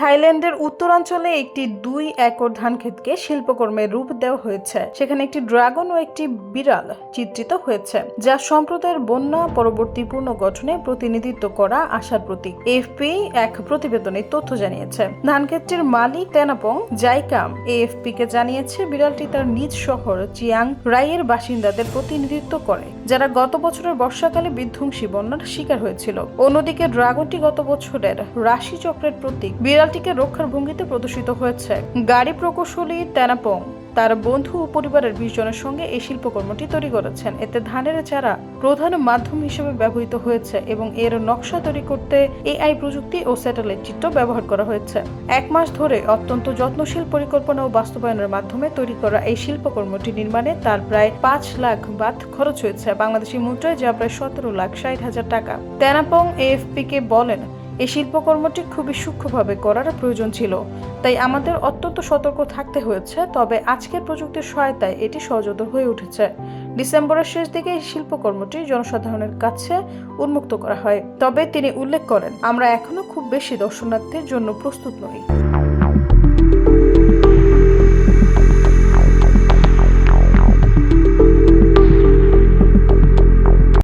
থাইল্যান্ডের উত্তরাঞ্চলে একটি দুই একর ধান ক্ষেতকে শিল্পকর্মের রূপ দেওয়া হয়েছে। সেখানে একটি ড্রাগন ও একটি বিড়াল চিত্রিত হয়েছে, যা সম্প্রদায়ের বন্যা পরবর্তী পুনর্গঠনে প্রতিনিধিত্ব করা আশার প্রতীক। এএফপি এক প্রতিবেদনে তথ্য জানিয়েছে, ধান ক্ষেতটির মালিক তেনাপং জাইকাম এএফপি কে জানিয়েছে, বিড়ালটি তার নিজ শহর চিয়াং রাইয়ের বাসিন্দাদের প্রতিনিধিত্ব করে, যারা গত বছরের বর্ষাকালে বিধ্বংসী বন্যার শিকার হয়েছিল। অন্যদিকে ড্রাগনটি গত বছরের রাশি চক্রের প্রতীক। বিড়ালটিকে রক্ষার ভঙ্গিতে প্রদর্শিত হয়েছে। গাড়ি প্রকৌশলী তেনাপং, তার বন্ধু ও পরিবারের বিশ জনের সঙ্গে এই শিল্পকর্মটি তৈরি করেছেন। এতে ধানের চারা প্রধান মাধ্যম হিসেবে ব্যবহৃত হয়েছে এবং এর নকশা তৈরি করতে এআই প্রযুক্তি ও স্যাটেলাইট চিত্র ব্যবহার করা হয়েছে। এক মাস ধরে অত্যন্ত যত্নশীল পরিকল্পনা ও বাস্তবায়নের মাধ্যমে তৈরি করা এই শিল্পকর্মটি নির্মাণে তার প্রায় পাঁচ লাখ বাদ খরচ হয়েছে। বাংলাদেশি মুদ্রায় যা প্রায় সতেরো লাখ ষাট হাজার টাকা। তেনাপং এএফপি কে বলেন এই শিল্পকর্মটি খুবই সূক্ষ্মভাবে করার প্রয়োজন ছিল। তাই আমাদের অত্যন্ত সতর্ক থাকতে হয়েছে, তবে আজকের প্রযুক্তির সহায়তায় এটি সহজতর হয়ে উঠেছে। ডিসেম্বরের শেষ দিকে এই শিল্পকর্মটি জনসাধারণের কাছে উন্মুক্ত করা হয়। তবে তিনি উল্লেখ করেন, আমরা এখনও খুব বেশি দর্শনার্থীর জন্য প্রস্তুত নই।